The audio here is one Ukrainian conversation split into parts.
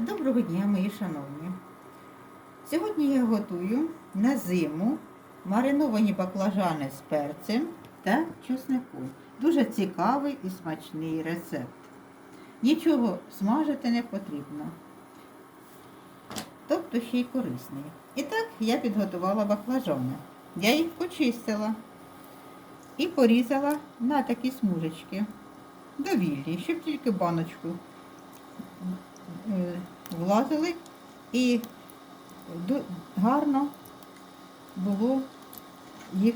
Доброго дня, мої шановні. Сьогодні я готую на зиму мариновані баклажани з перцем та чесником. Дуже цікавий і смачний рецепт. Нічого смажити не потрібно. Тобто ще й корисний. І так я підготувала баклажани. Я їх почистила і порізала на такі смужечки довільні, щоб тільки баночку влазили і гарно було їх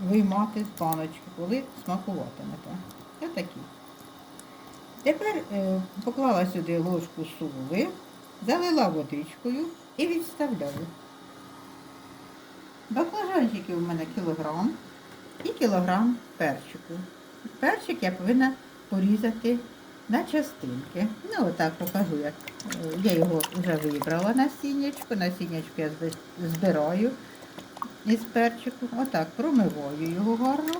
виймати з баночки, коли смакуватимете. Отакі. Тепер е, поклала сюди ложку соли, залила водичкою і відставляю. Баклажанчики у мене кілограм і кілограм перчику. Перчик я повинна порізати на частинки. Ну, отак покажу, як е, я його вже вибрала насіннячку. Насіннячку я збираю із перчику. Отак промиваю його гарно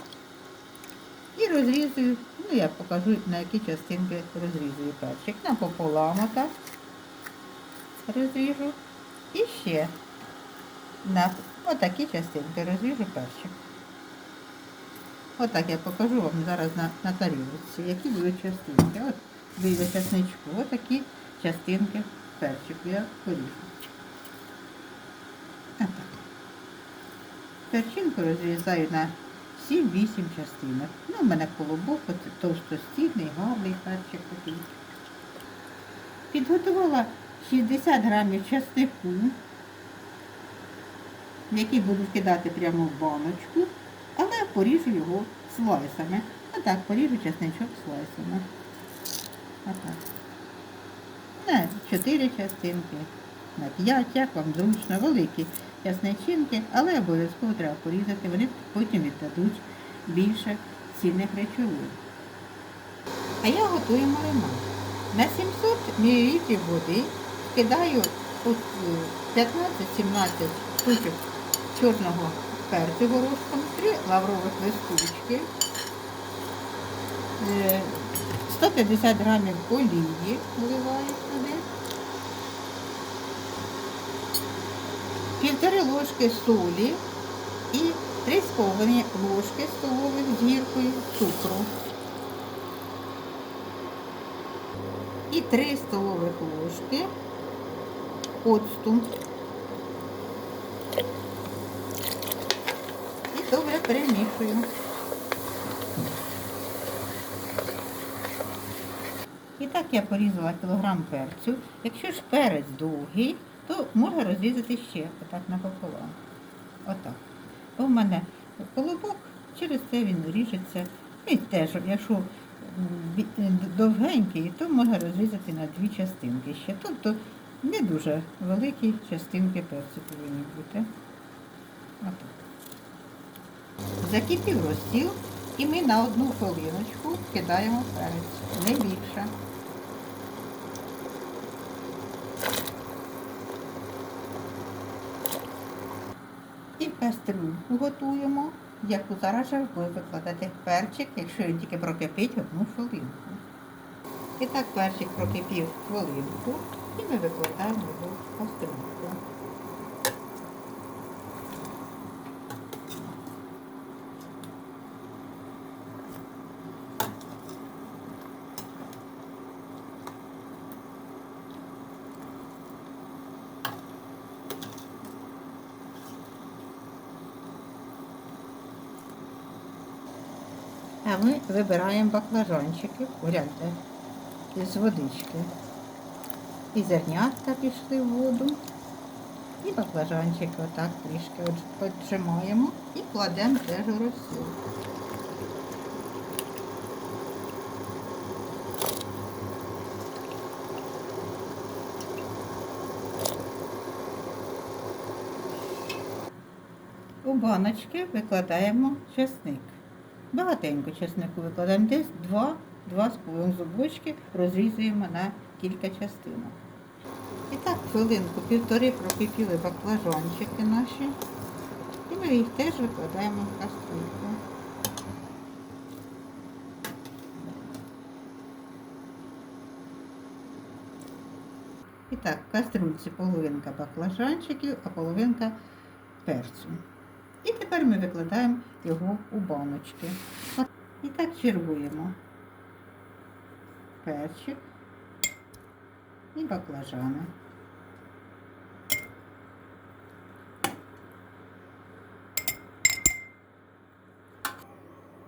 і розрізую. Ну, я покажу, на які частинки розрізую перчик. Напополам отак розріжу. І ще на отакі частинки розріжу перчик. Отак я покажу вам зараз на, на тарілці, які будуть частинки. От вийде часничку, отакі частинки перчику я поріжу. Перчинку розрізаю на 7-8 частинок. Ну, у мене колобок, товстостійний, гарний перчик такий. Підготувала 60 грамів часнику, який буду кидати прямо в баночку, але поріжу його слайсами. Отак, поріжу часничок слайсами. Отак. На 4 частинки, на 5, як вам зручно, великі часничинки, але обов'язково треба порізати, вони потім віддадуть більше цінних речовин. А я готую маринад. На 700 мл води кидаю е, 15-17 штучок чорного перцю горошком, 3 лаврових листочки, е, 150 грамів олії вливаю сюди, півтори ложки солі і 3,5 ложки столових з гіркою цукру. І 3 столових ложки оцту. І добре перемішую. І так я порізала кілограм перцю. Якщо ж перець довгий, то можна розрізати ще отак напополам. Отак. В мене колобок, через це він ріжеться. І теж, якщо довгенький, то можна розрізати на дві частинки ще. Тобто не дуже великі частинки перцю повинні бути. Отак. Закипів розстіл і ми на одну хвилиночку кидаємо перець, не більше. І в готуємо, яку зараз же ви викладати перчик, якщо він тільки прокипить одну хвилинку. І так перчик прокипів хвилинку і ми викладаємо його в кастрюльку. А ми вибираємо баклажанчики, гляньте, з водички. І зернятка пішли в воду. І баклажанчики отак трішки отжимаємо і кладемо теж у розсіл. У баночки викладаємо чесник. Багатенько чеснику викладаємо десь 2 2,5 зубочки розрізуємо на кілька частинок. І так хвилинку, півтори прокипіли баклажанчики наші. І ми їх теж викладаємо в кастрюльку. І так, в каструльці половинка баклажанчиків, а половинка перцю. І тепер ми викладаємо його у баночки. І так чергуємо. Перчик і баклажани.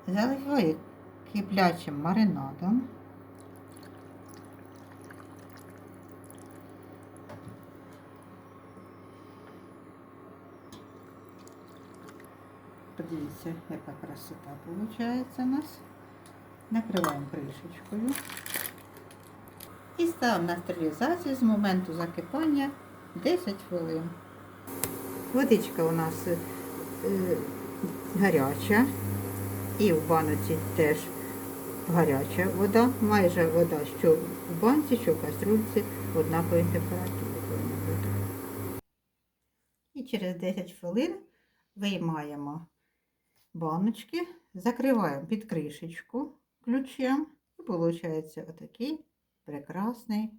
Заливаю киплячим маринадом. Подивіться, яка красота виходить у нас. Накриваємо кришечкою. І ставимо на стерилізацію з моменту закипання 10 хвилин. Водичка у нас е, гаряча. І в баноці теж гаряча вода. Майже вода, що в банці, що в каструльці температури повинна. І через 10 хвилин виймаємо баночки, закриваємо під кришечку ключем. І виходить отакий прекрасний,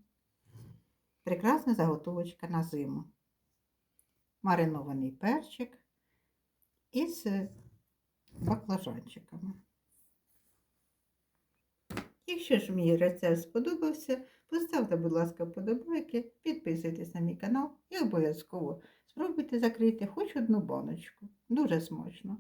прекрасна заготовочка на зиму. Маринований перчик із баклажанчиками. Якщо ж мій рецепт сподобався, поставте, будь ласка, вподобайки, підписуйтесь на мій канал і обов'язково спробуйте закрити хоч одну баночку. Дуже смачно.